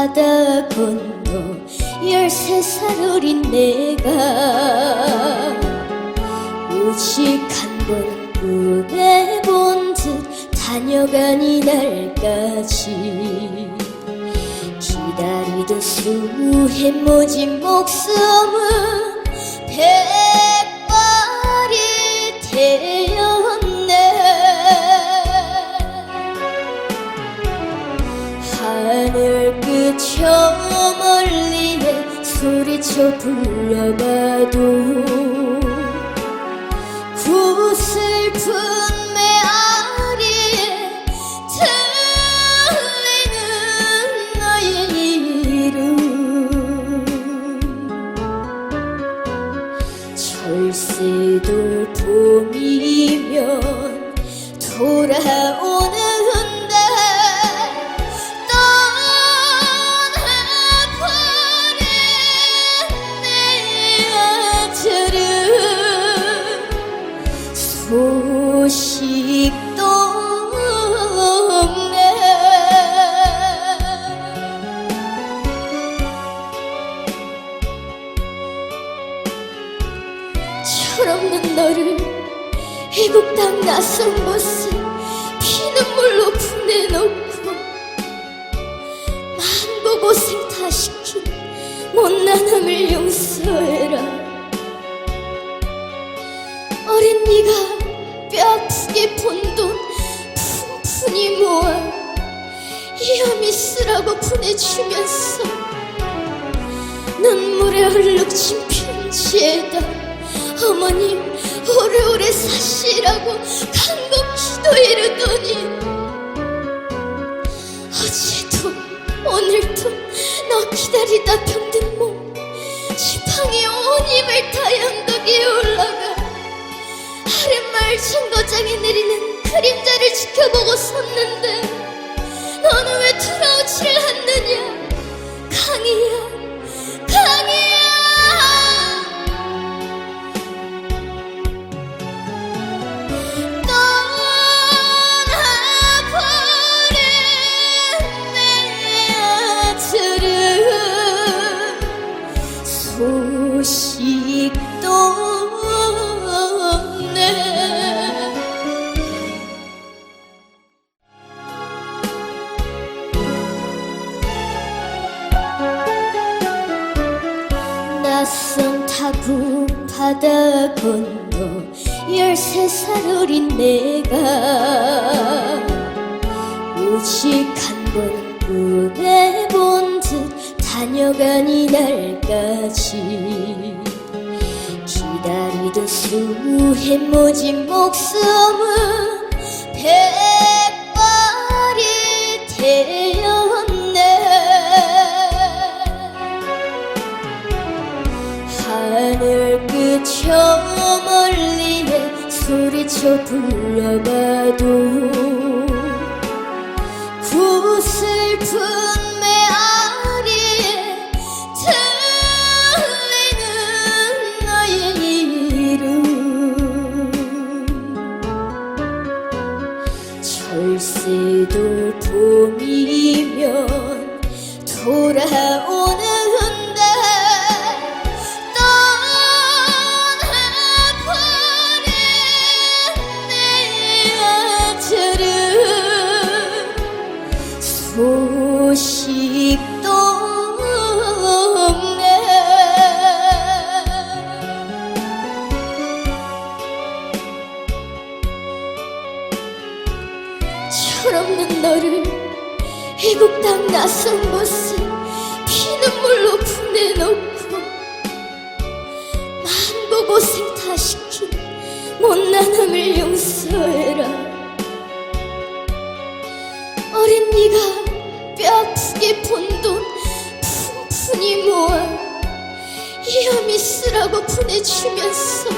바다 건너 열세 살 어린 내가 오직 한번 보내본 듯 다녀간 이날까지 기다리던 수해 모진 목숨은 백발이 되 불러봐도 그 슬픈 메아리에 들리는 너의 이름. 철새도 봄이면 돌아오 쓰라고 보내주면서 눈물에 얼룩진 편지에다 어머님 오래오래 사시라고 간곡 기도 이르더니 어제도 오늘도 너 기다리다 병든 몸 지팡이 온 힘을 다 연덕에 올라가 아랫마을 정거장에 내리는 그림자를 지켜보고 섰는데 너는 왜 돌아오지를 않느냐 낯선 타국 바다 건너 열세 살 어린 내가 오직 한번 보내본 듯 다녀간 이날까지 기다리던 수해 모진 목숨은 백 하늘 끝저 멀리에 소리쳐 불러봐도 없는 너를 애국 땅 낯선 곳에 피눈물로 보내놓고 만고고생 다 시킨 못난함을 용서해라. 어린 네가 뼈아프게 본돈 푼푼히 모아 이함이 쓰라고 보내주면서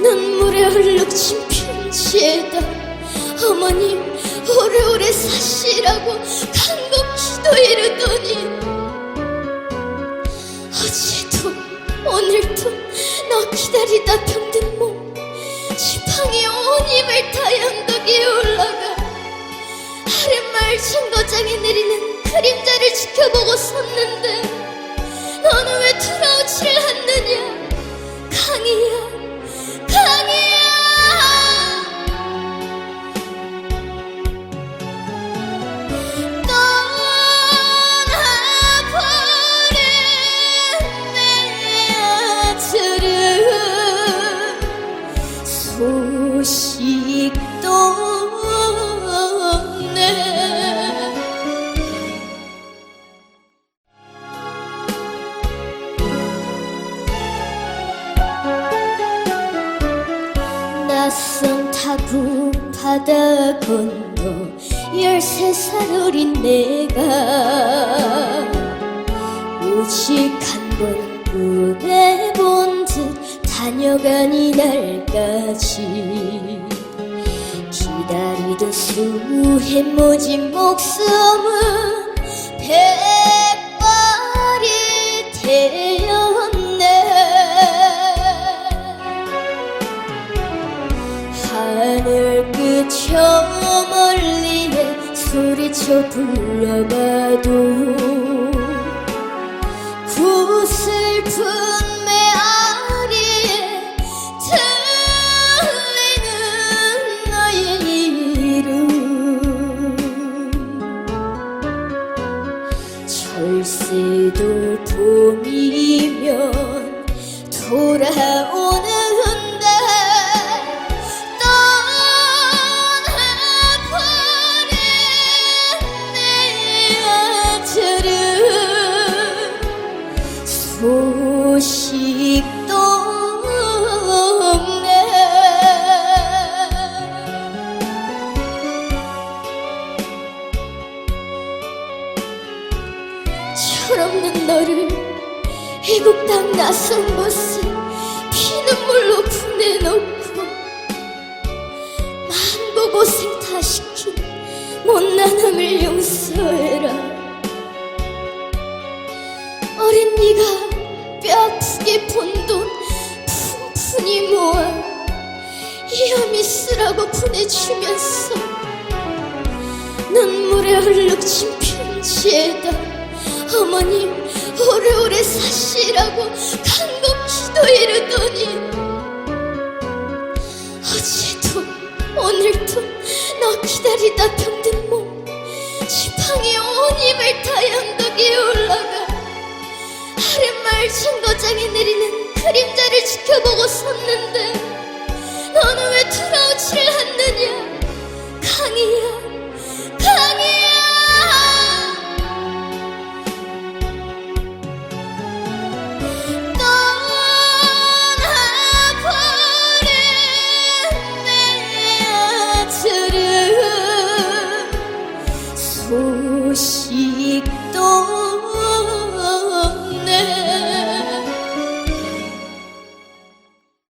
눈물에 얼룩진 편지에다 어머님 오래오래 사시라고 간곡 기도 이르더니. 어제도 오늘도 너 기다리다 병든 몸 지팡이 온 힘을 다 연덕에 올라가. 아랫마을 정거장에 내리는 그림자를 지켜보고 섰는데 너는 왜 돌아오질 않느냐? 강이야 건너 열세 살 어린 내가 오직 한번 꿈에 본듯 다녀간 이날까지 기다리던 수해 모진 목숨은 백 소리쳐 불러봐도 그 슬픈 메아리에 들리는 너의 이름. 철새도 봄이면 돌아오는 애국 땅 낯선 곳에 피눈물로 보내놓고 만고고생 다 시킨 못난함을 용서해라. 어린 네가 뼈 아프게 본돈 푼푼히 모아 이어미 쓰라고 보내주면서 눈물에 얼룩진 편지에다. 어머님 오래오래 사시라고 간곡 기도 이르더니 어제도 오늘도 너 기다리다 병든 몸 지팡이 온 힘을 다해 언덕 위에 올라가 아랫마을 정거장에 내리는